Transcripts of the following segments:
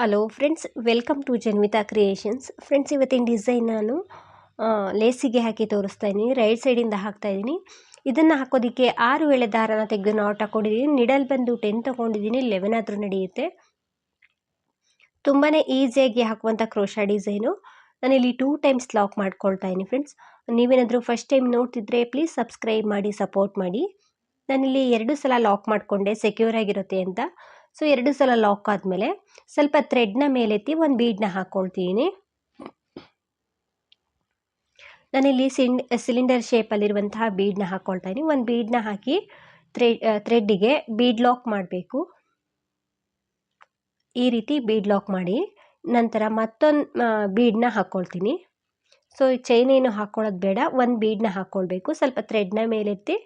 Hello friends welcome to Janvitha creations friends ಇವತ್ತಿನ design ನಾನು ಲೇಸಿಗೆ ಹಾಕಿ ತೋರಿಸ್ತಾ ಇದ್ದೀನಿ. ರೈಟ್ ಸೈಡಿಂದ ಹಾಕ್ತಾ ಇದ್ದೀನಿ. ಇದನ್ನು ಹಾಕೋದಕ್ಕೆ ಆರು ಎಳೆ ದಾರನ ತೆಗೆದು ನಾಟ್ ಹಾಕ್ಕೊಂಡಿದ್ದೀನಿ ನಿಡಲ್ ಬಂದು ಟೆನ್ ತೊಗೊಂಡಿದ್ದೀನಿ ಲೆವೆನ್ ಆದರೂ ನಡೆಯುತ್ತೆ. ತುಂಬಾ ಈಸಿಯಾಗಿ ಹಾಕುವಂಥ ಕ್ರೋಶಾ ಡಿಸೈನು ನಾನಿಲ್ಲಿ ಟೂ ಟೈಮ್ಸ್ ಲಾಕ್ ಮಾಡ್ಕೊಳ್ತಾ ಇದ್ದೀನಿ ಫ್ರೆಂಡ್ಸ್ ನೀವೇನಾದರೂ ಫಸ್ಟ್ ಟೈಮ್ ನೋಡ್ತಿದ್ರೆ ಪ್ಲೀಸ್ ಸಬ್ಸ್ಕ್ರೈಬ್ ಮಾಡಿ ಸಪೋರ್ಟ್ ಮಾಡಿ. ನಾನಿಲ್ಲಿ ಎರಡು ಸಲ ಲಾಕ್ ಮಾಡಿಕೊಂಡೆ ಸೆಕ್ಯೂರ್ ಆಗಿರುತ್ತೆ ಅಂತ. ಸೊ ಎರಡು ಸಲ ಲಾಕ್ ಆದಮೇಲೆ ಸ್ವಲ್ಪ ಥ್ರೆಡ್ನ ಮೇಲೆತ್ತಿ ಒಂದು ಬೀಡನ್ನ ಹಾಕ್ಕೊಳ್ತೀನಿ ನಾನಿಲ್ಲಿ ಸಿಂಡ್ ಸಿಲಿಂಡರ್ ಶೇಪಲ್ಲಿರುವಂತಹ ಬೀಡನ್ನ ಹಾಕ್ಕೊಳ್ತಾ ಒಂದು ಬೀಡನ್ನ ಹಾಕಿ ಥ್ರೆಡ್ ಥ್ರೆಡ್ಡಿಗೆ ಬೀಡ್ ಲಾಕ್ ಮಾಡಬೇಕು. ಈ ರೀತಿ ಬೀಡ್ ಲಾಕ್ ಮಾಡಿ ನಂತರ ಮತ್ತೊಂದು ಬೀಡನ್ನ ಹಾಕ್ಕೊಳ್ತೀನಿ ಸೊ ಚೈನ್ ಏನು ಹಾಕ್ಕೊಳ್ಳೋದು ಬೇಡ. ಒಂದು ಬೀಡನ್ನ ಹಾಕ್ಕೊಳ್ಬೇಕು ಸ್ವಲ್ಪ ಥ್ರೆಡ್ನ ಮೇಲೆತ್ತಿ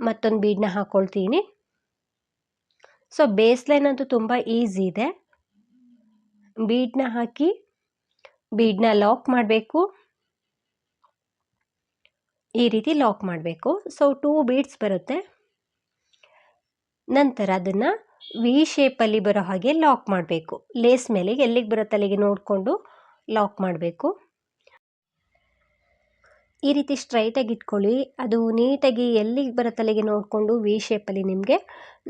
ಮತ್ತೊಂದು ಬೀಡನ್ನ ಹಾಕ್ಕೊಳ್ತೀನಿ ಸೊ ಬೇಸ್ ಲೈನ್ ಅಂತೂ ತುಂಬ ಈಸಿ ಇದೆ. ಬೀಡನ್ನ ಹಾಕಿ ಬೀಡನ್ನ ಲಾಕ್ ಮಾಡಬೇಕು. ಈ ರೀತಿ ಲಾಕ್ ಮಾಡಬೇಕು. ಸೊ ಟೂ ಬೀಡ್ಸ್ ಬರುತ್ತೆ. ನಂತರ ಅದನ್ನು ವಿ ಶೇಪಲ್ಲಿ ಬರೋ ಹಾಗೆ ಲಾಕ್ ಮಾಡಬೇಕು. ಲೇಸ್ ಮೇಲೆ ಎಲ್ಲಿಗೆ ಬರುತ್ತೆ ಅಲ್ಲಿಗೆ ನೋಡಿಕೊಂಡು ಲಾಕ್ ಮಾಡಬೇಕು. ಈ ರೀತಿ ಸ್ಟ್ರೈಟಾಗಿ ಇಟ್ಕೊಳ್ಳಿ. ಅದು ನೀಟಾಗಿ ಎಲ್ಲಿಗೆ ಬರುತ್ತಲ್ಲಿಗೆ ನೋಡಿಕೊಂಡು ವಿ ಶೇಪಲ್ಲಿ ನಿಮಗೆ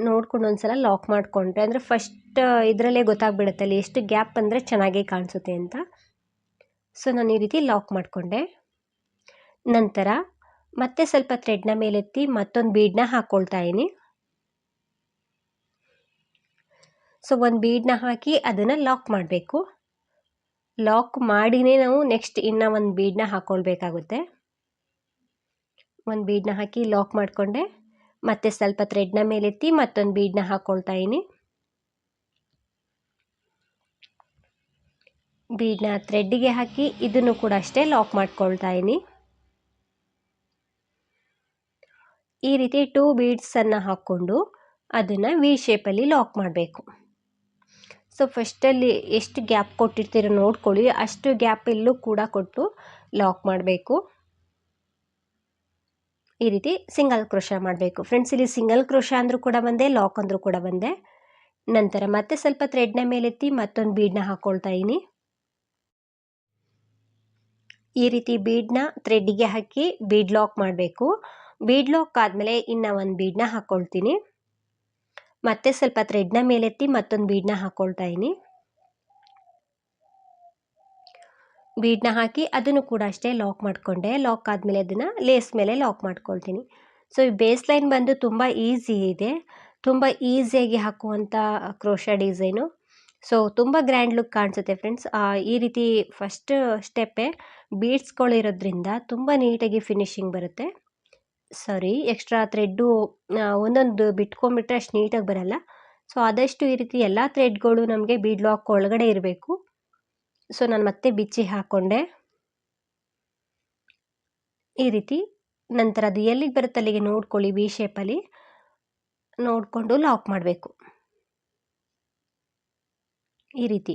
ನೋಡ್ಕೊಂಡು ಒಂದ್ಸಲ ಲಾಕ್ ಮಾಡಿಕೊಂಡ್ರೆ, ಅಂದರೆ ಫಸ್ಟ್ ಇದರಲ್ಲೇ ಗೊತ್ತಾಗ್ಬಿಡುತ್ತೆ ಅಲ್ಲಿ ಎಷ್ಟು ಗ್ಯಾಪ್ ಅಂದರೆ ಚೆನ್ನಾಗಿ ಕಾಣಿಸುತ್ತೆ ಅಂತ. ಸೊ ನಾನು ಈ ರೀತಿ ಲಾಕ್ ಮಾಡಿಕೊಂಡೆ. ನಂತರ ಮತ್ತೆ ಸ್ವಲ್ಪ ಥ್ರೆಡ್ನ ಮೇಲೆತ್ತಿ ಮತ್ತೊಂದು ಬೀಡನ್ನ ಹಾಕ್ಕೊಳ್ತಾ ಇದ್ದೀನಿ. ಸೊ ಒಂದು ಬೀಡನ್ನ ಹಾಕಿ ಅದನ್ನು ಲಾಕ್ ಮಾಡಬೇಕು. ಲಾಕ್ ಮಾಡಿನೇ ನಾವು ನೆಕ್ಸ್ಟ್ ಇನ್ನೂ ಒಂದು ಬೀಡನ್ನ ಹಾಕ್ಕೊಳ್ಬೇಕಾಗುತ್ತೆ ಒಂದು ಬೀಡನ್ನ ಹಾಕಿ ಲಾಕ್ ಮಾಡಿಕೊಂಡೆ. ಮತ್ತೆ ಸ್ವಲ್ಪ ಥ್ರೆಡ್ನ ಮೇಲೆತ್ತಿ ಮತ್ತೊಂದು ಬೀಡನ್ನ ಹಾಕ್ಕೊಳ್ತಾ ಇದ್ದೀನಿ ಬೀಡನ್ನ ಥ್ರೆಡ್ಡಿಗೆ ಹಾಕಿ ಇದನ್ನು ಕೂಡ ಅಷ್ಟೇ ಲಾಕ್ ಮಾಡ್ಕೊಳ್ತಾ ಇದ್ದೀನಿ ಈ ರೀತಿ ಟೂ ಬೀಡ್ಸನ್ನು ಹಾಕ್ಕೊಂಡು ಅದನ್ನು ವಿ ಶೇಪಲ್ಲಿ ಲಾಕ್ ಮಾಡಬೇಕು. ಸೊ ಫಸ್ಟಲ್ಲಿ ಎಷ್ಟು ಗ್ಯಾಪ್ ಕೊಟ್ಟಿರ್ತೀರೋ ನೋಡ್ಕೊಳ್ಳಿ. ಅಷ್ಟು ಗ್ಯಾಪ್ ಎಲ್ಲೂ ಕೂಡ ಕೊಟ್ಟು ಲಾಕ್ ಮಾಡಬೇಕು. ಈ ರೀತಿ ಸಿಂಗಲ್ ಕ್ರೋಶ ಮಾಡಬೇಕು. ಫ್ರೆಂಡ್ಸ್ ಇಲ್ಲಿ ಸಿಂಗಲ್ ಕ್ರೋಶ ಅಂದರೂ ಕೂಡ ಬಂದೆ ಲಾಕ್ ಅಂದರೂ ಕೂಡ ಬಂದೆ. ನಂತರ ಮತ್ತೆ ಸ್ವಲ್ಪ ಥ್ರೆಡ್ನ ಮೇಲೆತ್ತಿ ಮತ್ತೊಂದು ಬೀಡ್ನ ಹಾಕ್ಕೊಳ್ತಾ ಇದ್ದೀನಿ. ಈ ರೀತಿ ಬೀಡ್ನ ಥ್ರೆಡ್ಡಿಗೆ ಹಾಕಿ ಬೀಡ್ ಲಾಕ್ ಮಾಡಬೇಕು. ಬೀಡ್ ಲಾಕ್ ಆದಮೇಲೆ ಇನ್ನು ಒಂದು ಬೀಡ್ನ ಹಾಕ್ಕೊಳ್ತೀನಿ ಮತ್ತೆ ಸ್ವಲ್ಪ ಥ್ರೆಡ್ನ ಮೇಲೆತ್ತಿ ಮತ್ತೊಂದು ಬೀಡ್ನ ಹಾಕ್ಕೊಳ್ತಾ ಇದ್ದೀನಿ. ಬೀಡನ್ನ ಹಾಕಿ ಅದನ್ನು ಕೂಡ ಅಷ್ಟೇ ಲಾಕ್ ಮಾಡಿಕೊಂಡೆ. ಲಾಕ್ ಆದಮೇಲೆ ಅದನ್ನು ಲೇಸ್ ಮೇಲೆ ಲಾಕ್ ಮಾಡ್ಕೊಳ್ತೀನಿ. ಸೊ ಈ ಬೇಸ್ ಲೈನ್ ಬಂದು ತುಂಬ ಈಸಿ ಇದೆ. ತುಂಬ ಈಸಿಯಾಗಿ ಹಾಕುವಂಥ ಕ್ರೋಶ ಡಿಸೈನು ಸೊ ತುಂಬ ಗ್ರ್ಯಾಂಡ್ ಲುಕ್ ಕಾಣಿಸುತ್ತೆ ಫ್ರೆಂಡ್ಸ್ ಈ ರೀತಿ ಫಸ್ಟ್ ಸ್ಟೆಪ್ಪೇ ಬೀಡ್ಸ್ಗಳಿರೋದ್ರಿಂದ ತುಂಬ ನೀಟಾಗಿ ಫಿನಿಶಿಂಗ್ ಬರುತ್ತೆ. ಸಾರಿ ಎಕ್ಸ್ಟ್ರಾ ಥ್ರೆಡ್ಡು ಒಂದೊಂದು ಬಿಟ್ಕೊಂಡ್ಬಿಟ್ರೆ ಅಷ್ಟು ನೀಟಾಗಿ ಬರಲ್ಲ. ಸೊ ಆದಷ್ಟು ಈ ರೀತಿ ಎಲ್ಲ ಥ್ರೆಡ್ಗಳು ನಮಗೆ ಬೀಡ್ ಲಾಕ್ ಒಳಗಡೆ ಇರಬೇಕು. ಸೊ, ನಾನು ಮತ್ತೆ ಬಿಚ್ಚಿ ಹಾಕ್ಕೊಂಡೆ ಈ ರೀತಿ ನಂತರ ಅದು ಎಲ್ಲಿಗೆ ಬರುತ್ತೆ ಅಲ್ಲಿಗೆ ನೋಡ್ಕೊಳ್ಳಿ ವಿ ಶೇಪಲ್ಲಿ ನೋಡಿಕೊಂಡು ಲಾಕ್ ಮಾಡಬೇಕು. ಈ ರೀತಿ.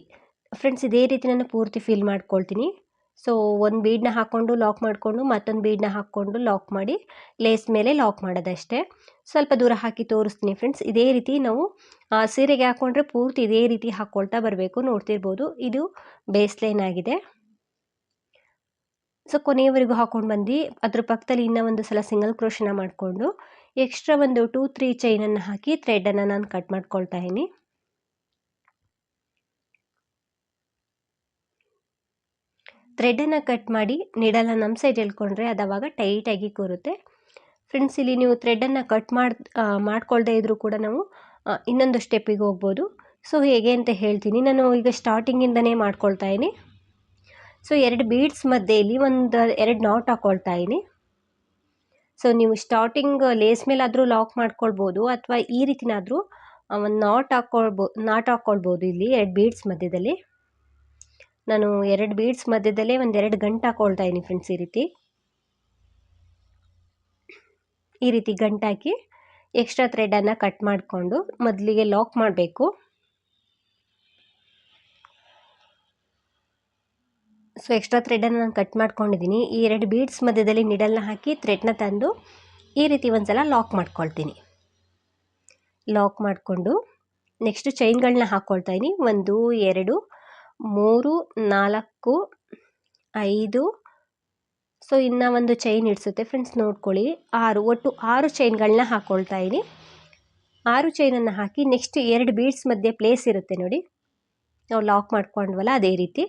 ಫ್ರೆಂಡ್ಸ್ ಇದೇ ರೀತಿ ನಾನು ಪೂರ್ತಿ ಫಿಲ್ ಮಾಡ್ಕೊಳ್ತೀನಿ. ಸೊ ಒಂದು ಬೀಡನ್ನ ಹಾಕ್ಕೊಂಡು ಲಾಕ್ ಮಾಡಿಕೊಂಡು ಮತ್ತೊಂದು ಬೀಡನ್ನ ಹಾಕ್ಕೊಂಡು ಲಾಕ್ ಮಾಡಿ ಲೇಸ್ ಮೇಲೆ ಲಾಕ್ ಮಾಡೋದಷ್ಟೇ. ಸ್ವಲ್ಪ ದೂರ ಹಾಕಿ ತೋರಿಸ್ತೀನಿ ಫ್ರೆಂಡ್ಸ್ ಇದೇ ರೀತಿ ನಾವು ಸೀರೆಗೆ ಹಾಕ್ಕೊಂಡ್ರೆ ಪೂರ್ತಿ ಇದೇ ರೀತಿ ಹಾಕ್ಕೊಳ್ತಾ ಬರಬೇಕು. ನೋಡ್ತಿರ್ಬೋದು. ಇದು ಬೇಸ್ ಲೈನ್ ಆಗಿದೆ. ಸೊ ಕೊನೆಯವರೆಗೂ ಹಾಕ್ಕೊಂಡು ಬಂದು ಅದ್ರ ಪಕ್ಕದಲ್ಲಿ ಇನ್ನೂ ಒಂದು ಸಲ ಸಿಂಗಲ್ ಕ್ರೋಶನ ಮಾಡಿಕೊಂಡು ಎಕ್ಸ್ಟ್ರಾ ಒಂದು ಟೂ, ತ್ರೀ ಚೈನನ್ನು ಹಾಕಿ ಥ್ರೆಡನ್ನು ನಾನು ಕಟ್ ಮಾಡ್ಕೊಳ್ತಾ ಇದ್ದೀನಿ. ಥ್ರೆಡನ್ನು ಕಟ್ ಮಾಡಿ ನೀಡಲ್ಲ ನಮ್ಮ ಸೈಡ್ ಹೇಳ್ಕೊಂಡ್ರೆ ಅದು ಅವಾಗ ಟೈಟಾಗಿ ಕೂರುತ್ತೆ. ಫ್ರೆಂಡ್ಸ್ ಇಲ್ಲಿ ನೀವು ಥ್ರೆಡನ್ನು ಕಟ್ ಮಾಡಿ ಮಾಡ್ಕೊಳ್ದೇ ಇದ್ದರೂ ಕೂಡ ನಾವು ಇನ್ನೊಂದು ಸ್ಟೆಪ್ಪಿಗೆ ಹೋಗ್ಬೋದು. ಸೊ ಹೇಗೆ ಅಂತ ಹೇಳ್ತೀನಿ. ನಾನು ಈಗ ಸ್ಟಾರ್ಟಿಂಗಿಂದನೇ ಮಾಡ್ಕೊಳ್ತಾ ಇದ್ದೀನಿ. ಸೊ ಎರಡು ಬೀಡ್ಸ್ ಮಧ್ಯೆಯಲ್ಲಿ ಒಂದು, ಎರಡು ನಾಟ್ ಹಾಕ್ಕೊಳ್ತಾ ಇದ್ದೀನಿ. ಸೊ ನೀವು ಸ್ಟಾರ್ಟಿಂಗ್ ಲೇಸ್ ಮೇಲಾದರೂ ಲಾಕ್ ಮಾಡ್ಕೊಳ್ಬೋದು ಅಥವಾ ಈ ರೀತಿನಾದರೂ ಒಂದು ನಾಟ್ ಹಾಕ್ಕೊಳ್ಬೋ ನಾಟ್ ಹಾಕ್ಕೊಳ್ಬೋದು ಇಲ್ಲಿ ಎರಡು ಬೀಡ್ಸ್ ಮಧ್ಯದಲ್ಲಿ. ನಾನು ಎರಡು ಬೀಡ್ಸ್ ಮಧ್ಯದಲ್ಲೇ ಒಂದು ಎರಡು ಗಂಟು ಹಾಕ್ಕೊಳ್ತಾ ಇದ್ದೀನಿ ಫ್ರೆಂಡ್ಸ್ ಈ ರೀತಿ. ಈ ರೀತಿ ಗಂಟಾಕಿ. ಎಕ್ಸ್ಟ್ರಾ ಥ್ರೆಡನ್ನು ಕಟ್ ಮಾಡಿಕೊಂಡು ಮೊದಲಿಗೆ ಲಾಕ್ ಮಾಡಬೇಕು. ಸೊ ಎಕ್ಸ್ಟ್ರಾ ಥ್ರೆಡನ್ನು ನಾನು ಕಟ್ ಮಾಡ್ಕೊಂಡಿದ್ದೀನಿ ಈ ಎರಡು ಬೀಡ್ಸ್ ಮಧ್ಯದಲ್ಲಿ ನಿಡಲ್ನ ಹಾಕಿ ಥ್ರೆಡ್ನ ತಂದು ಈ ರೀತಿ ಒಂದು ಸಲ ಲಾಕ್ ಮಾಡ್ಕೊಳ್ತೀನಿ. ಲಾಕ್ ಮಾಡಿಕೊಂಡು ನೆಕ್ಸ್ಟ್ ಚೈನ್ಗಳನ್ನ ಹಾಕ್ಕೊಳ್ತಾ ಒಂದು, ಎರಡು, ಮೂರು, ನಾಲ್ಕು, ಐದು ಸೊ ಇನ್ನು ಒಂದು ಚೈನ್ ಇಡಿಸುತ್ತೆ. ಫ್ರೆಂಡ್ಸ್ ನೋಡ್ಕೊಳ್ಳಿ. ಆರು, ಒಟ್ಟು ಆರು ಚೈನ್ಗಳನ್ನ ಹಾಕ್ಕೊಳ್ತಾ ಇದ್ದೀನಿ. ಆರು ಚೈನನ್ನು ಹಾಕಿ ನೆಕ್ಸ್ಟ್ ಎರಡು ಬೀಡ್ಸ್ ಮಧ್ಯೆ ಪ್ಲೇಸ್ ಇರುತ್ತೆ ನೋಡಿ. ನಾವು ಲಾಕ್ ಮಾಡ್ಕೊಂಡ್ವಲ್ಲ ಅದೇ ರೀತಿ.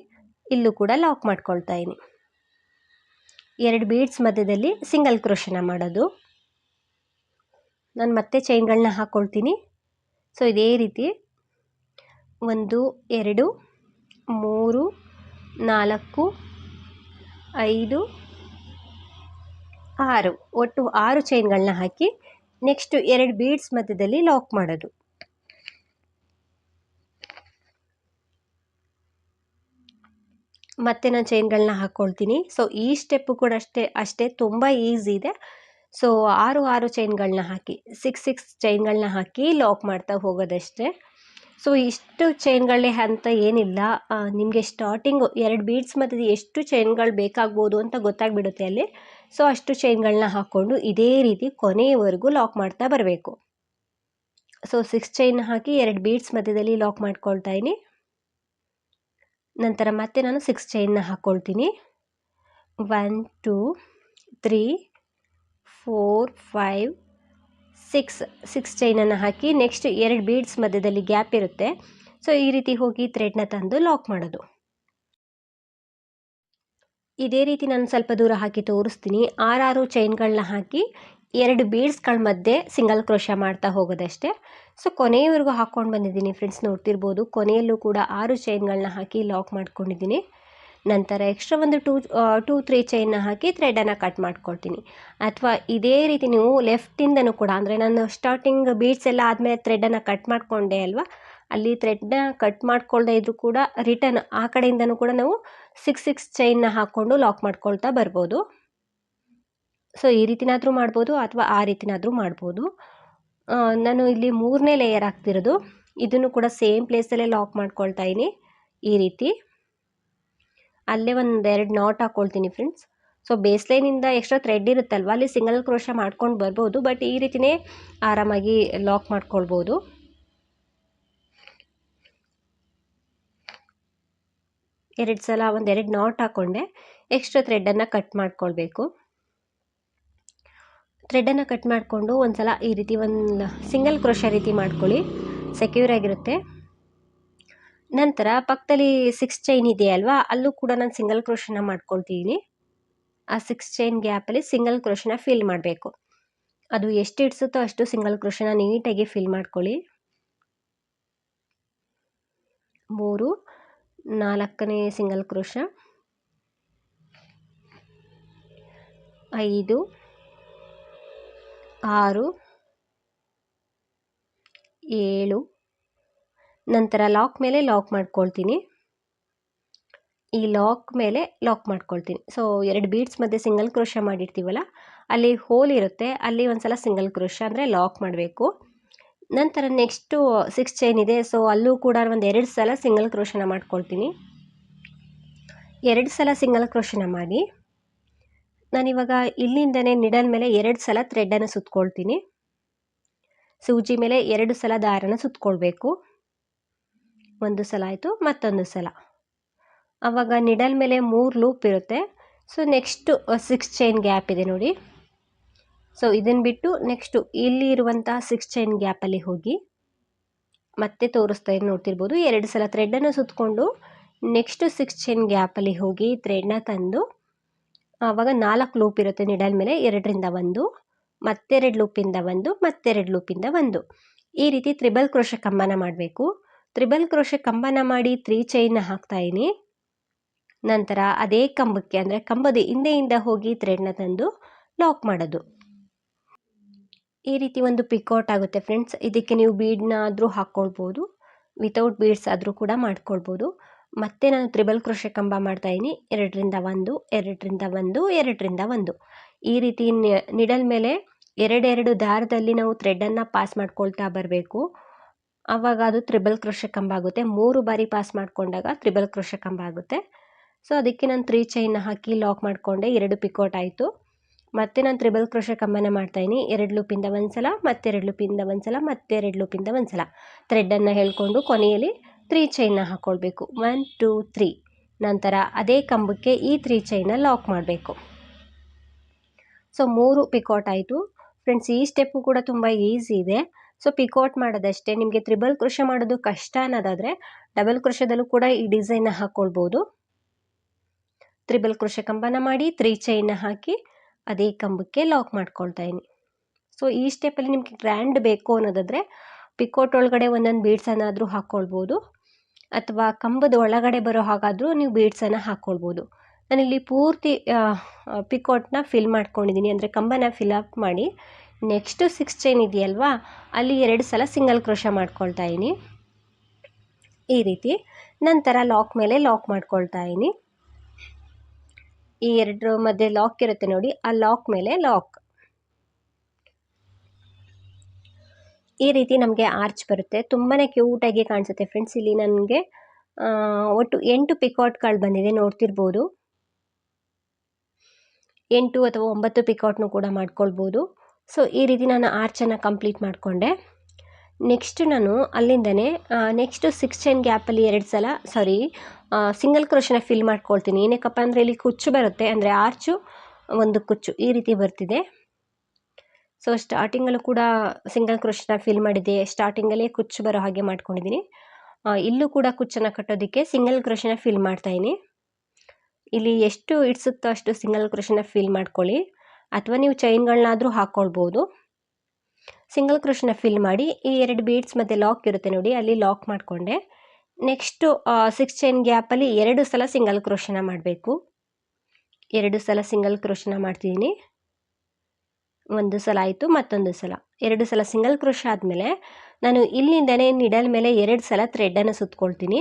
ಇಲ್ಲೂ ಕೂಡ ಲಾಕ್ ಮಾಡ್ಕೊಳ್ತಾ ಇದ್ದೀನಿ. ಎರಡು ಬೀಡ್ಸ್ ಮಧ್ಯದಲ್ಲಿ ಸಿಂಗಲ್ ಕ್ರೋಶನ ಮಾಡೋದು. ನಾನು ಮತ್ತೆ ಚೈನ್ಗಳನ್ನ ಹಾಕ್ಕೊಳ್ತೀನಿ ಸೊ ಇದೇ ರೀತಿ. ಒಂದು, ಎರಡು, ಮೂರು, ನಾಲ್ಕು, ಐದು ಆರು, ಒಟ್ಟು ಆರು ಚೈನ್ಗಳನ್ನ ಹಾಕಿ ನೆಕ್ಸ್ಟು ಎರಡು ಬೀಡ್ಸ್ ಮಧ್ಯದಲ್ಲಿ ಲಾಕ್ ಮಾಡೋದು. ಮತ್ತೆ ನಾನು ಚೈನ್ಗಳನ್ನ ಹಾಕ್ಕೊಳ್ತೀನಿ ಸೊ ಈ ಸ್ಟೆಪ್ಪು ಕೂಡ ಅಷ್ಟೇ ಅಷ್ಟೇ ತುಂಬ ಈಸಿ ಇದೆ. ಸೊ ಆರು ಆರು ಚೈನ್ಗಳನ್ನ ಹಾಕಿ ಸಿಕ್ಸ್ ಸಿಕ್ಸ್ ಚೈನ್ಗಳನ್ನ ಹಾಕಿ ಲಾಕ್ ಮಾಡ್ತಾ ಹೋಗೋದಷ್ಟೇ. ಸೊ ಇಷ್ಟು ಚೈನ್ಗಳೇ ಅಂತ ಏನಿಲ್ಲ. ನಿಮಗೆ ಸ್ಟಾರ್ಟಿಂಗು ಎರಡು ಬೀಡ್ಸ್ ಮತ್ತು ಎಷ್ಟು ಚೈನ್ಗಳು ಬೇಕಾಗ್ಬೋದು ಅಂತ ಗೊತ್ತಾಗ್ಬಿಡುತ್ತೆ ಅಲ್ಲಿ. ಸೊ ಅಷ್ಟು ಚೈನ್ಗಳನ್ನ ಹಾಕ್ಕೊಂಡು ಇದೇ ರೀತಿ ಕೊನೆಯವರೆಗೂ ಲಾಕ್ ಮಾಡ್ತಾ ಬರಬೇಕು. ಸೊ ಸಿಕ್ಸ್ ಚೈನ್ ಹಾಕಿ ಎರಡು ಬೀಡ್ಸ್ ಮಧ್ಯದಲ್ಲಿ ಲಾಕ್ ಮಾಡ್ಕೊಳ್ತಾ ನಂತರ ಮತ್ತೆ ನಾನು ಸಿಕ್ಸ್ ಚೈನ್ನ ಹಾಕ್ಕೊಳ್ತೀನಿ one two three four five six six ಚೈನನ್ನು ಹಾಕಿ ನೆಕ್ಸ್ಟ್ ಎರಡು ಬೀಡ್ಸ್ ಮಧ್ಯದಲ್ಲಿ ಗ್ಯಾಪ್ ಇರುತ್ತೆ. ಸೊ ಈ ರೀತಿ ಹೋಗಿ ಥ್ರೆಡ್ನ ತಂದು ಲಾಕ್ ಮಾಡೋದು. ಇದೇ ರೀತಿ ನಾನು ಸ್ವಲ್ಪ ದೂರ ಹಾಕಿ ತೋರಿಸ್ತೀನಿ. ಆರಾರು ಚೈನ್ಗಳನ್ನ ಹಾಕಿ ಎರಡು ಬೀಡ್ಸ್ಗಳ ಮಧ್ಯೆ ಸಿಂಗಲ್ ಕ್ರೋಶ ಮಾಡ್ತಾ ಹೋಗೋದಷ್ಟೇ. ಸೊ ಕೊನೆಯವರೆಗೂ ಹಾಕ್ಕೊಂಡು ಬಂದಿದ್ದೀನಿ ಫ್ರೆಂಡ್ಸ್ ನೋಡ್ತಿರ್ಬೋದು. ಕೊನೆಯಲ್ಲೂ ಕೂಡ ಆರು ಚೈನ್ಗಳನ್ನ ಹಾಕಿ ಲಾಕ್ ಮಾಡ್ಕೊಂಡಿದ್ದೀನಿ. ನಂತರ ಎಕ್ಸ್ಟ್ರಾ ಒಂದು ಟೂ ಟೂ ತ್ರೀ ಚೈನ್ನ ಹಾಕಿ ಥ್ರೆಡನ್ನು ಕಟ್ ಮಾಡ್ಕೊಳ್ತೀನಿ. ಅಥವಾ ಇದೇ ರೀತಿ ನೀವು ಲೆಫ್ಟಿಂದನೂ ಕೂಡ, ಅಂದರೆ ನಾನು ಸ್ಟಾರ್ಟಿಂಗ್ ಬೀಡ್ಸ್ ಎಲ್ಲ ಆದಮೇಲೆ ಥ್ರೆಡನ್ನು ಕಟ್ ಮಾಡಿಕೊಂಡೆ ಅಲ್ವಾ? ಅಲ್ಲಿ ಥ್ರೆಡ್ನ ಕಟ್ ಮಾಡ್ಕೊಳ್ದೆ ಇದ್ದರೂ ಕೂಡ ರಿಟರ್ನ್ ಆ ಕಡೆಯಿಂದನೂ ಕೂಡ ನಾವು ಸಿಕ್ಸ್ ಸಿಕ್ಸ್ ಚೈನ್ನ ಹಾಕ್ಕೊಂಡು ಲಾಕ್ ಮಾಡ್ಕೊಳ್ತಾ ಬರ್ಬೋದು. ಸೊ ಈ ರೀತಿನಾದರೂ ಮಾಡ್ಬೋದು ಅಥವಾ ಆ ರೀತಿನಾದರೂ ಮಾಡ್ಬೋದು. ನಾನು ಇಲ್ಲಿ ಮೂರನೇ ಲೇಯರ್ ಹಾಕ್ತಿರೋದು. ಇದನ್ನು ಕೂಡ ಸೇಮ್ ಪ್ಲೇಸಲ್ಲೇ ಲಾಕ್ ಮಾಡ್ಕೊಳ್ತಾ ಇದ್ದೀನಿ. ಈ ರೀತಿ. ಅಲ್ಲೇ ಒಂದು ಎರಡು ನಾಟ್ ಹಾಕ್ಕೊಳ್ತೀನಿ ಫ್ರೆಂಡ್ಸ್ ಸೊ ಬೇಸ್ಲೈನಿಂದ ಎಕ್ಸ್ಟ್ರಾ ಥ್ರೆಡ್ ಇರುತ್ತಲ್ವ? ಅಲ್ಲಿ ಸಿಂಗಲ್ ಕ್ರೋಶ ಮಾಡ್ಕೊಂಡು ಬರ್ಬೋದು. ಬಟ್ ಈ ರೀತಿಯೇ ಆರಾಮಾಗಿ ಲಾಕ್ ಮಾಡ್ಕೊಳ್ಬೋದು. ಎರಡು ಸಲ ಒಂದೆರಡು ನಾಟ್ ಹಾಕ್ಕೊಂಡೆ ಎಕ್ಸ್ಟ್ರಾ ಥ್ರೆಡ್ಡನ್ನು ಕಟ್ ಮಾಡ್ಕೊಳ್ಬೇಕು. ಥ್ರೆಡನ್ನು ಕಟ್ ಮಾಡಿಕೊಂಡು ಒಂದು ಸಲ ಈ ರೀತಿ ಒಂದು ಸಿಂಗಲ್ ಕ್ರೋಶ ರೀತಿ ಮಾಡ್ಕೊಳ್ಳಿ. ಸೆಕ್ಯೂರ್ ಆಗಿರುತ್ತೆ. ನಂತರ ಪಕ್ಕದಲ್ಲಿ ಸಿಕ್ಸ್ ಚೈನ್ ಇದೆಯಲ್ವಾ ಅಲ್ಲೂ ಕೂಡ ನಾನು ಸಿಂಗಲ್ ಕ್ರೋಶನ ಮಾಡ್ಕೊಳ್ತೀನಿ. ಆ ಸಿಕ್ಸ್ ಚೈನ್ ಗ್ಯಾಪಲ್ಲಿ ಸಿಂಗಲ್ ಕ್ರೋಶನ ಫಿಲ್ ಮಾಡಬೇಕು. ಅದು ಎಷ್ಟು ಇಡ್ಸುತ್ತೋ ಅಷ್ಟು ಸಿಂಗಲ್ ಕ್ರೋಶನ ನೀಟಾಗಿ ಫಿಲ್ ಮಾಡ್ಕೊಳ್ಳಿ. ಮೂರು ನಾಲ್ಕನೇ ಸಿಂಗಲ್ ಕ್ರೋಶ. ಐದು, ಆರು, ಏಳು. ನಂತರ ಲಾಕ್ ಮೇಲೆ ಲಾಕ್ ಮಾಡ್ಕೊಳ್ತೀನಿ. ಈ ಲಾಕ್ ಮೇಲೆ ಲಾಕ್ ಮಾಡ್ಕೊಳ್ತೀನಿ. ಸೊ ಎರಡು ಬೀಡ್ಸ್ ಮಧ್ಯೆ ಸಿಂಗಲ್ ಕ್ರೋಶ ಮಾಡಿರ್ತೀವಲ್ಲ, ಅಲ್ಲಿ ಹೋಲ್ ಇರುತ್ತೆ, ಅಲ್ಲಿ ಒಂದು ಸಲ ಸಿಂಗಲ್ ಕ್ರೋಶ ಅಂದರೆ ಲಾಕ್ ಮಾಡಬೇಕು. ನಂತರ ನೆಕ್ಸ್ಟು ಸಿಕ್ಸ್ ಚೈನ್ ಇದೆ. ಸೊ ಅಲ್ಲೂ ಕೂಡ ಒಂದು ಎರಡು ಸಲ ಸಿಂಗಲ್ ಕ್ರೋಶನ ಮಾಡ್ಕೊಳ್ತೀನಿ. ಎರಡು ಸಲ ಸಿಂಗಲ್ ಕ್ರೋಶನ ಮಾಡಿ. ನಾನಿವಾಗ ಇಲ್ಲಿಂದನೇ ನಿಡಲ್ ಮೇಲೆ ಎರಡು ಸಲ ಥ್ರೆಡ್ಡನ್ನು ಸುತ್ಕೊಳ್ತೀನಿ. ಸೂಜಿ ಮೇಲೆ ಎರಡು ಸಲ ದಾರನ ಸುತ್ಕೊಳ್ಬೇಕು. ಒಂದು ಸಲ ಆಯಿತು, ಮತ್ತೊಂದು ಸಲ. ಆವಾಗ ನಿಡಲ್ ಮೇಲೆ ಮೂರು ಲೂಪ್ ಇರುತ್ತೆ. So next six chain gap ಇದೆ ನೋಡಿ. ಸೊ ಇದನ್ನು ಬಿಟ್ಟು ನೆಕ್ಸ್ಟು ಇಲ್ಲಿ ಇರುವಂತಹ ಸಿಕ್ಸ್ ಚೈನ್ ಗ್ಯಾಪಲ್ಲಿ ಹೋಗಿ ಮತ್ತೆ ತೋರಿಸ್ತಾ ಇದ್ದು ನೋಡ್ತಿರ್ಬೋದು. ಎರಡು ಸಲ ಥ್ರೆಡ್ಡನ್ನು ಸುತ್ತಕೊಂಡು ನೆಕ್ಸ್ಟ್ ಸಿಕ್ಸ್ ಚೈನ್ ಗ್ಯಾಪಲ್ಲಿ ಹೋಗಿ ಥ್ರೆಡ್ನ ತಂದು ಆವಾಗ ನಾಲ್ಕು ಲೂಪ್ ಇರುತ್ತೆ ನಿಡಲ್ ಮೇಲೆ, ಎರಡರಿಂದ ಒಂದು, ಮತ್ತೆರಡು ಲೂಪಿಂದ ಒಂದು, ಮತ್ತೆರಡು ಲೂಪಿಂದ ಒಂದು. ಈ ರೀತಿ ತ್ರಿಬಲ್ ಕ್ರೋಶ ಕಂಬನ ಮಾಡಬೇಕು. ತ್ರಿಬಲ್ ಕ್ರೋಶ ಕಂಬನ ಮಾಡಿ ತ್ರೀ ಚೈನ್ನ ಹಾಕ್ತಾಯಿನಿ ನಂತರ ಅದೇ ಕಂಬಕ್ಕೆ ಅಂದರೆ ಕಂಬದ ಹಿಂದೆಯಿಂದ ಹೋಗಿ ಥ್ರೆಡ್ನ ತಂದು ಲಾಕ್ ಮಾಡೋದು. ಈ ರೀತಿ ಒಂದು ಪಿಕೌಟ್ ಆಗುತ್ತೆ ಫ್ರೆಂಡ್ಸ್ ಇದಕ್ಕೆ ನೀವು ಬೀಡ್ನ ಆದರೂ ಹಾಕ್ಕೊಳ್ಬೋದು. ವಿತೌಟ್ ಬೀಡ್ಸ್ ಆದರೂ ಕೂಡ ಮಾಡ್ಕೊಳ್ಬೋದು. ಮತ್ತೆ ನಾನು ತ್ರಿಬಲ್ ಕೃಷಿ ಕಂಬ ಮಾಡ್ತಾಯಿದ್ದೀನಿ ಎರಡರಿಂದ ಒಂದು ಎರಡರಿಂದ ಒಂದು ಎರಡರಿಂದ ಒಂದು. ಈ ರೀತಿ ನಿಡಲ್ ಮೇಲೆ ಎರಡೆರಡು ದಾರದಲ್ಲಿ ನಾವು ಥ್ರೆಡನ್ನು ಪಾಸ್ ಮಾಡ್ಕೊಳ್ತಾ ಬರಬೇಕು. ಆವಾಗ ಅದು ತ್ರಿಬಲ್ ಕೃಷಿ ಕಂಬ ಆಗುತ್ತೆ. ಮೂರು ಬಾರಿ ಪಾಸ್ ಮಾಡಿಕೊಂಡಾಗ ತ್ರಿಬಲ್ ಕೃಷಿ ಕಂಬ ಆಗುತ್ತೆ. ಸೊ ಅದಕ್ಕೆ ನಾನು ತ್ರೀ ಚೈನ್ನ ಹಾಕಿ ಲಾಕ್ ಮಾಡಿಕೊಂಡೆ. ಎರಡು ಪಿಕೋಟ್ ಆಯಿತು. ಮತ್ತೆ ನಾನು ತ್ರಿಬಲ್ ಕ್ರೋಶ ಕಂಬನ ಮಾಡ್ತಾಯಿನಿ. ಎರಡು ಲೂಪಿಂದ ಒಂದು ಸಲ ಮತ್ತೆರಡು ಲೂಪಿಂದ ಒಂದು ಸಲ ಮತ್ತೆರಡು ಲೂಪಿಂದ ಒಂದು ಸಲ ಥ್ರೆಡ್ಡನ್ನು ಹೇಳ್ಕೊಂಡು ಕೊನೆಯಲ್ಲಿ ತ್ರೀ ಚೈನ್ನ ಹಾಕ್ಕೊಳ್ಬೇಕು ಒನ್ ಟೂ ತ್ರೀ ನಂತರ ಅದೇ ಕಂಬಕ್ಕೆ ಈ ತ್ರೀ ಚೈನ್ನ ಲಾಕ್ ಮಾಡಬೇಕು. ಸೊ ಮೂರು ಪಿಕಾಟ್ ಆಯಿತು. ಫ್ರೆಂಡ್ಸ್ ಈ ಸ್ಟೆಪ್ಪು ಕೂಡ ತುಂಬ ಈಸಿ ಇದೆ. ಸೊ ಪಿಕಾಟ್ ಮಾಡೋದಷ್ಟೇ. ನಿಮಗೆ ತ್ರಿಬಲ್ ಕೃಷಿ ಮಾಡೋದು ಕಷ್ಟ ಅನ್ನೋದಾದರೆ ಡಬಲ್ ಕೃಷದಲ್ಲೂ ಕೂಡ ಈ ಡಿಸೈನ್ನ ಹಾಕ್ಕೊಳ್ಬೋದು ತ್ರಿಬಲ್ ಕೃಷಿ ಕಂಬನ ಮಾಡಿ ತ್ರೀ ಚೈನ್ನ ಹಾಕಿ ಅದೇ ಕಂಬಕ್ಕೆ ಲಾಕ್ ಮಾಡ್ಕೊಳ್ತಾ ಇದೀನಿ ಸೊ ಈ ಸ್ಟೆಪಲ್ಲಿ ನಿಮಗೆ ಗ್ರ್ಯಾಂಡ್ ಬೇಕು ಅನ್ನೋದಾದರೆ ಪಿಕೋಟ್ ಒಳಗಡೆ ಒಂದೊಂದು ಬೀಡ್ಸನ್ನಾದರೂ ಹಾಕ್ಕೊಳ್ಬೋದು ಅಥವಾ ಕಂಬದ ಒಳಗಡೆ ಬರೋ ಹಾಗಾದರೂ ನೀವು ಬೀಡ್ಸನ್ನು ಹಾಕ್ಕೊಳ್ಬೋದು ನಾನಿಲ್ಲಿ ಪೂರ್ತಿ ಪಿಕೋಟ್ನ ಫಿಲ್ ಮಾಡ್ಕೊಂಡಿದ್ದೀನಿ. ಅಂದರೆ ಕಂಬನ ಫಿಲ್ ಅಪ್ ಮಾಡಿ ನೆಕ್ಸ್ಟು ಸಿಕ್ಸ್ ಚೈನ್ ಇದೆಯಲ್ವಾ, ಅಲ್ಲಿ ಎರಡು ಸಲ ಸಿಂಗಲ್ ಕ್ರೋಶ ಮಾಡ್ಕೊಳ್ತಾ ಇದ್ದೀನಿ. ಈ ರೀತಿ. ನಂತರ ಲಾಕ್ ಮೇಲೆ ಲಾಕ್ ಮಾಡ್ಕೊಳ್ತಾ ಇದ್ದೀನಿ. ಈ ಎರಡರ ಮಧ್ಯೆ ಲಾಕ್ ಇರುತ್ತೆ ನೋಡಿ, ಆ ಲಾಕ್ ಮೇಲೆ ಲಾಕ್ ಈ ರೀತಿ ನಮಗೆ ಆರ್ಚ್ ಬರುತ್ತೆ. ತುಂಬಾ ಕ್ಯೂಟಾಗಿ ಕಾಣಿಸುತ್ತೆ ಫ್ರೆಂಡ್ಸ್ ಇಲ್ಲಿ ನನಗೆ ಒಟ್ಟು ಎಂಟು ಪಿಕಾಟ್ಗಳು ಬಂದಿದೆ, ನೋಡ್ತಿರ್ಬೋದು. ಎಂಟು ಅಥವಾ ಒಂಬತ್ತು ಪಿಕಾಟ್ನು ಕೂಡ ಮಾಡ್ಕೊಳ್ಬೋದು. ಸೊ ಈ ರೀತಿ ನಾನು ಆರ್ಚನ್ನು ಕಂಪ್ಲೀಟ್ ಮಾಡಿಕೊಂಡೆ. ನೆಕ್ಸ್ಟ್ ನಾನು ಅಲ್ಲಿಂದನೇ ನೆಕ್ಸ್ಟು ಸಿಕ್ಸ್ ಚೈನ್ ಗ್ಯಾಪಲ್ಲಿ ಎರಡು ಸಲ ಸಾರಿ ಸಿಂಗಲ್ ಕ್ರೋಶನ ಫಿಲ್ ಮಾಡ್ಕೊಳ್ತೀನಿ. ಏನಕ್ಕಪ್ಪ ಅಂದರೆ ಇಲ್ಲಿ ಕುಚ್ಚು ಬರುತ್ತೆ, ಅಂದರೆ ಆರ್ಚು ಒಂದು ಕುಚ್ಚು ಈ ರೀತಿ ಬರ್ತಿದೆ. ಸೊ ಸ್ಟಾರ್ಟಿಂಗಲ್ಲೂ ಕೂಡ ಸಿಂಗಲ್ ಕ್ರೋಶನ ಫಿಲ್ ಮಾಡಿದೆ ಸ್ಟಾರ್ಟಿಂಗಲ್ಲೇ ಕುಚ್ಚು ಬರೋ ಹಾಗೆ ಮಾಡ್ಕೊಂಡಿದ್ದೀನಿ. ಇಲ್ಲೂ ಕೂಡ ಕುಚ್ಚನ್ನು ಕಟ್ಟೋದಕ್ಕೆ ಸಿಂಗಲ್ ಕ್ರೋಶನ ಫಿಲ್ ಮಾಡ್ತಾಯಿನಿ ಇಲ್ಲಿ ಎಷ್ಟು ಇಡ್ಸುತ್ತೋ ಅಷ್ಟು ಸಿಂಗಲ್ ಕ್ರೋಶನ ಫಿಲ್ ಮಾಡ್ಕೊಳ್ಳಿ. ಅಥವಾ ನೀವು ಚೈನ್ಗಳನ್ನಾದರೂ ಹಾಕ್ಕೊಳ್ಬೋದು ಸಿಂಗಲ್ ಕ್ರೋಶನ ಫಿಲ್ ಮಾಡಿ, ಈ ಎರಡು ಬೀಡ್ಸ್ ಮತ್ತು ಲಾಕ್ ಇರುತ್ತೆ ನೋಡಿ, ಅಲ್ಲಿ ಲಾಕ್ ಮಾಡಿಕೊಂಡೆ. ನೆಕ್ಸ್ಟು ಸಿಕ್ಸ್ ಚೈನ್ ಗ್ಯಾಪಲ್ಲಿ ಎರಡು ಸಲ ಸಿಂಗಲ್ ಕ್ರೋಷನ ಮಾಡಬೇಕು. ಎರಡು ಸಲ ಸಿಂಗಲ್ ಕ್ರೋಷನ ಮಾಡ್ತಿದ್ದೀನಿ. ಒಂದು ಸಲ ಆಯಿತು, ಮತ್ತೊಂದು ಸಲ. ಎರಡು ಸಲ ಸಿಂಗಲ್ ಕ್ರೋಷ ಆದಮೇಲೆ ನಾನು ಇಲ್ಲಿಂದನೇ ನಿಡಲ್ ಮೇಲೆ ಎರಡು ಸಲ ಥ್ರೆಡನ್ನು ಸುತ್ಕೊಳ್ತೀನಿ.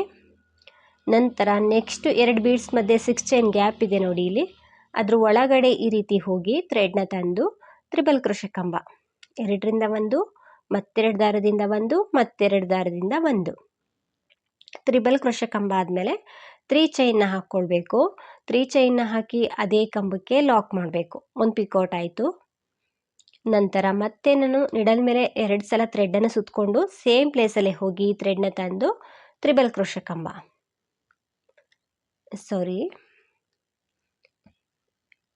ನಂತರ ನೆಕ್ಸ್ಟ್ ಎರಡು ಬೀಡ್ಸ್ ಮಧ್ಯೆ ಸಿಕ್ಸ್ ಚೈನ್ ಗ್ಯಾಪ್ ಇದೆ ನೋಡಿ ಇಲ್ಲಿ. ಅದ್ರ ಒಳಗಡೆ ಈ ರೀತಿ ಹೋಗಿ ಥ್ರೆಡ್ನ ತಂದು ತ್ರಿಬಲ್ ಕ್ರೋಶ ಕಂಬ. ಎರಡರಿಂದ ಒಂದು, ಮತ್ತೆರಡು ದಾರದಿಂದ ಒಂದು, ಮತ್ತೆರಡು ದಾರದಿಂದ ಒಂದು. ತ್ರಿಬಲ್ ಕ್ರೋಶ ಕಂಬ ಆದಮೇಲೆ ತ್ರೀ ಚೈನ್ನ ಹಾಕ್ಕೊಳ್ಬೇಕು. ತ್ರೀ ಚೈನ್ನ ಹಾಕಿ ಅದೇ ಕಂಬಕ್ಕೆ ಲಾಕ್ ಮಾಡಬೇಕು. ಒಂದು ಪಿಕೌಟ್ ಆಯಿತು. ನಂತರ ಮತ್ತೆ ನಾನು ನಿಡಲ್ ಮೇಲೆ ಎರಡು ಸಲ ಥ್ರೆಡ್ಡನ್ನು ಸುತ್ತಕೊಂಡು ಸೇಮ್ ಪ್ಲೇಸಲ್ಲೇ ಹೋಗಿ ಥ್ರೆಡ್ನ ತಂದು ತ್ರಿಬಲ್ ಕ್ರೋಶ ಕಂಬ. ಸಾರಿ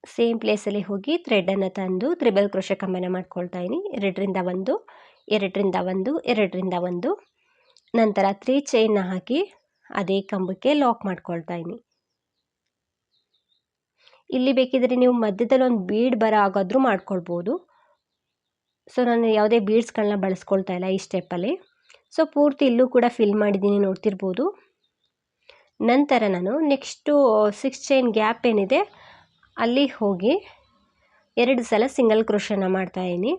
ಸೇಮ್ ಪ್ಲೇಸಲ್ಲಿ ಹೋಗಿ ಥ್ರೆಡನ್ನು ತಂದು ತ್ರಿಬಲ್ ಕ್ರೋಶ ಕಂಬನ ಮಾಡ್ಕೊಳ್ತಾ ಇದ್ದೀನಿ ಎರಡರಿಂದ ಒಂದು ಎರಡರಿಂದ ಒಂದು ಎರಡರಿಂದ ಒಂದು. ನಂತರ ತ್ರೀ ಚೈನ್ನ ಹಾಕಿ ಅದೇ ಕಂಬಕ್ಕೆ ಲಾಕ್ ಮಾಡ್ಕೊಳ್ತಾ ಇದ್ದೀನಿ ಇಲ್ಲಿ ಬೇಕಿದ್ರೆ ನೀವು ಮಧ್ಯದಲ್ಲಿ ಒಂದು ಬೀಡ್ ಬರ ಆಗೋದ್ರೂ ಮಾಡ್ಕೊಳ್ಬೋದು. ಸೊ, ನಾನು ಯಾವುದೇ ಬೀಡ್ಸ್ಗಳನ್ನ ಬಳಸ್ಕೊಳ್ತಾ ಇಲ್ಲ ಈ ಸ್ಟೆಪ್ಪಲ್ಲಿ. ಸೊ, ಪೂರ್ತಿ ಇಲ್ಲೂ ಕೂಡ ಫಿಲ್ ಮಾಡಿದ್ದೀನಿ ನೋಡ್ತಿರ್ಬೋದು. ನಂತರ ನಾನು ನೆಕ್ಸ್ಟು, ಸಿಕ್ಸ್ ಚೈನ್ ಗ್ಯಾಪ್ ಏನಿದೆ ಅಲ್ಲಿ ಹೋಗಿ ಎರಡು ಸಲ ಸಿಂಗಲ್ ಕ್ರೋಶನ ಮಾಡ್ತಾಯಿದ್ದೀನಿ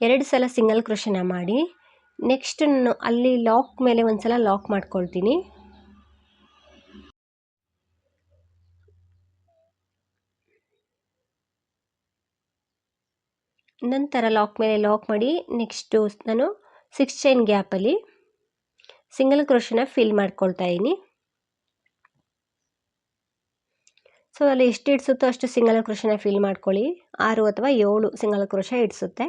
ಎರಡು ಸಲ ಸಿಂಗಲ್ ಕ್ರೋಶನ ಮಾಡಿ ನೆಕ್ಸ್ಟ್ ನಾನು ಅಲ್ಲಿ ಲಾಕ್ ಮೇಲೆ ಒಂದು ಸಲ ಲಾಕ್ ಮಾಡ್ಕೊಳ್ತೀನಿ. ನಂತರ ಲಾಕ್ ಮೇಲೆ ಲಾಕ್ ಮಾಡಿ ನೆಕ್ಸ್ಟು ನಾನು ಸಿಕ್ಸ್ ಚೈನ್ ಗ್ಯಾಪಲ್ಲಿ ಸಿಂಗಲ್ ಕ್ರೋಶನ ಫಿಲ್ ಮಾಡ್ಕೊಳ್ತಾ ಇದ್ದೀನಿ. ಸೊ ಅಲ್ಲಿ ಎಷ್ಟು ಇಡಿಸುತ್ತೋ ಅಷ್ಟು ಸಿಂಗಲ್ ಕ್ರೋಶನ ಫಿಲ್ ಮಾಡ್ಕೊಳ್ಳಿ. ಆರು ಅಥವಾ ಏಳು ಸಿಂಗಲ್ ಕ್ರೋಶ ಇಡಿಸುತ್ತೆ.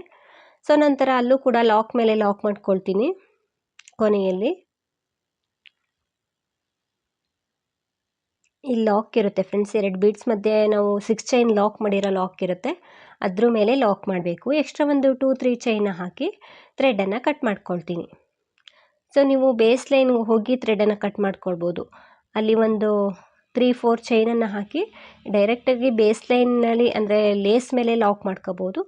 ಸೊ, ನಂತರ ಅಲ್ಲೂ ಕೂಡ ಲಾಕ್ ಮೇಲೆ ಲಾಕ್ ಮಾಡ್ಕೊಳ್ತೀನಿ ಕೊನೆಯಲ್ಲಿ. ಈ ಲಾಕ್ ಇರುತ್ತೆ ಫ್ರೆಂಡ್ಸ್, ಎರಡು ಬೀಡ್ಸ್ ಮಧ್ಯೆ ನಾವು ಸಿಕ್ಸ್ ಚೈನ್ ಲಾಕ್ ಮಾಡಿರೋ ಲಾಕ್ ಇರುತ್ತೆ. ಅದ್ರ ಮೇಲೆ ಲಾಕ್ ಮಾಡಬೇಕು. ಎಕ್ಸ್ಟ್ರಾ ಒಂದು ಟೂ, ತ್ರೀ ಚೈನ ಹಾಕಿ ಥ್ರೆಡನ್ನು ಕಟ್ ಮಾಡ್ಕೊಳ್ತೀನಿ. ಸೊ, ನೀವು ಬೇಸ್ ಲೈನ್ ಹೋಗಿ ಥ್ರೆಡನ್ನು ಕಟ್ ಮಾಡ್ಕೊಳ್ಬೋದು. ಅಲ್ಲಿ ಒಂದು ತ್ರೀ ಫೋರ್ ಚೈನನ್ನು ಹಾಕಿ ಡೈರೆಕ್ಟಾಗಿ ಬೇಸ್ ಲೈನ್ನಲ್ಲಿ ಅಂದರೆ ಲೇಸ್ ಮೇಲೆ ಲಾಕ್ ಮಾಡ್ಕೋಬೋದು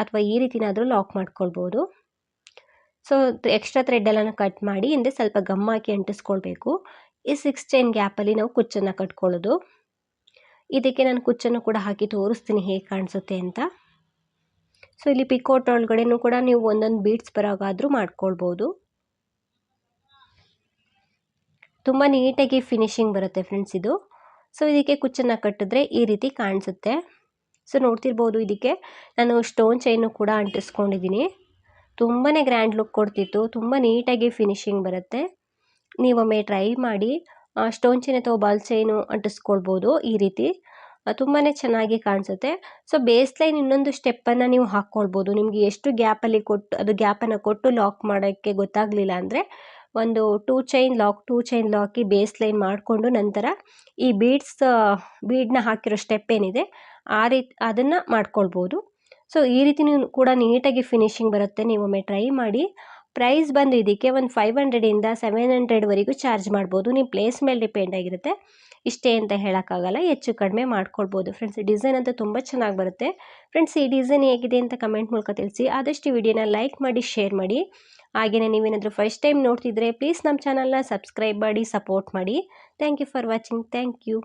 ಅಥವಾ ಈ ರೀತಿನಾದರೂ ಲಾಕ್ ಮಾಡ್ಕೊಳ್ಬೋದು. ಸೊ ಎಕ್ಸ್ಟ್ರಾ ಥ್ರೆಡ್ಡೆಲ್ಲನ ಕಟ್ ಮಾಡಿ ಹಿಂದೆ ಸ್ವಲ್ಪ ಗಮ್ ಹಾಕಿ ಅಂಟಿಸ್ಕೊಳ್ಬೇಕು. ಈ ಸಿಕ್ಸ್ ಚೈನ್ ಗ್ಯಾಪಲ್ಲಿ ನಾವು ಕುಚ್ಚನ್ನು ಕಟ್ಕೊಳ್ಳೋದು. ಇದಕ್ಕೆ ನಾನು ಕುಚ್ಚನ್ನು ಕೂಡ ಹಾಕಿ ತೋರಿಸ್ತೀನಿ ಹೇಗೆ ಕಾಣಿಸುತ್ತೆ ಅಂತ. ಸೊ ಇಲ್ಲಿ ಪಿಕೋಟ್ ಒಳಗಡೆನೂ ಕೂಡ ನೀವು ಒಂದೊಂದು ಬೀಡ್ಸ್ ಬರೋಗಾದರೂ ಮಾಡ್ಕೊಳ್ಬೋದು. ತುಂಬ ನೀಟಾಗಿ ಫಿನಿಶಿಂಗ್ ಬರುತ್ತೆ ಫ್ರೆಂಡ್ಸ್ ಇದು. ಸೊ ಇದಕ್ಕೆ ಕುಚ್ಚನ್ನು ಕಟ್ಟಿದ್ರೆ ಈ ರೀತಿ ಕಾಣಿಸುತ್ತೆ. ಸೊ ನೋಡ್ತಿರ್ಬೋದು ಇದಕ್ಕೆ ನಾನು ಸ್ಟೋನ್ ಚೈನು ಕೂಡ ಅಂಟಿಸ್ಕೊಂಡಿದ್ದೀನಿ. ತುಂಬಾ ಗ್ರ್ಯಾಂಡ್ ಲುಕ್ ಕೊಡ್ತಿತ್ತು. ತುಂಬ ನೀಟಾಗಿ ಫಿನಿಶಿಂಗ್ ಬರುತ್ತೆ. ನೀವೊಮ್ಮೆ ಟ್ರೈ ಮಾಡಿ ಸ್ಟೋನ್ ಚೈನ್ ಅಥವಾ ಬಾಲ್ ಚೈನು ಅಂಟಿಸ್ಕೊಳ್ಬೋದು ಈ ರೀತಿ. ತುಂಬಾ ಚೆನ್ನಾಗಿ ಕಾಣಿಸುತ್ತೆ. ಸೊ ಬೇಸ್ ಲೈನ್ ಇನ್ನೊಂದು ಸ್ಟೆಪ್ಪನ್ನು ನೀವು ಹಾಕ್ಕೊಳ್ಬೋದು. ನಿಮಗೆ ಎಷ್ಟು ಗ್ಯಾಪಲ್ಲಿ ಕೊಟ್ಟು ಅದು ಗ್ಯಾಪನ್ನು ಕೊಟ್ಟು ಲಾಕ್ ಮಾಡೋಕ್ಕೆ ಗೊತ್ತಾಗಲಿಲ್ಲ ಅಂದರೆ ಒಂದು two chain lock two chain ಲಾಕಿ base line ಮಾಡಿಕೊಂಡು ನಂತರ ಈ ಬೀಡ್ಸ್ ಬೀಡ್ನ ಹಾಕಿರೋ ಸ್ಟೆಪ್ ಏನಿದೆ, ಆ ರೀತಿ, ಅದನ್ನು ಮಾಡ್ಕೊಳ್ಬೋದು. ಸೊ ಈ ರೀತಿ ನೀವು ಕೂಡ ನೀಟಾಗಿ ಫಿನಿಶಿಂಗ್ ಬರುತ್ತೆ. ನೀವು ಒಮ್ಮೆ ಟ್ರೈ ಮಾಡಿ. ಪ್ರೈಸ್ ಬಂದು ಇದಕ್ಕೆ ಒಂದು ಫೈವ್ ಹಂಡ್ರೆಡಿಂದ ಸೆವೆನ್ ಹಂಡ್ರೆಡ್ವರೆಗೂ ಚಾರ್ಜ್ ಮಾಡ್ಬೋದು. ನಿಮ್ಮ ಪ್ಲೇಸ್ ಮೇಲೆ ಡಿಪೆಂಡ್ ಆಗಿರುತ್ತೆ. ಇಷ್ಟೇ ಅಂತ ಹೇಳೋಕ್ಕಾಗಲ್ಲ. ಹೆಚ್ಚು ಕಡಿಮೆ ಮಾಡ್ಕೊಳ್ಬೋದು. ಫ್ರೆಂಡ್ಸ್ ಡಿಸೈನ್ ಅಂತೂ ತುಂಬ ಚೆನ್ನಾಗಿ ಬರುತ್ತೆ. ಫ್ರೆಂಡ್ಸ್ ಈ ಡಿಸೈನ್ ಹೇಗಿದೆ ಅಂತ ಕಮೆಂಟ್ ಮೂಲಕ ತಿಳಿಸಿ. ಆದಷ್ಟು ವಿಡಿಯೋನ ಲೈಕ್ ಮಾಡಿ ಶೇರ್ ಮಾಡಿ. ಹಾಗೆಯೇ ನೀವೇನಾದರೂ ಫಸ್ಟ್ ಟೈಮ್ ನೋಡ್ತಿದ್ರೆ ಪ್ಲೀಸ್ ನಮ್ಮ ಚಾನಲ್ನ ಸಬ್ಸ್ಕ್ರೈಬ್ ಮಾಡಿ ಸಪೋರ್ಟ್ ಮಾಡಿ. Thank you for watching thank you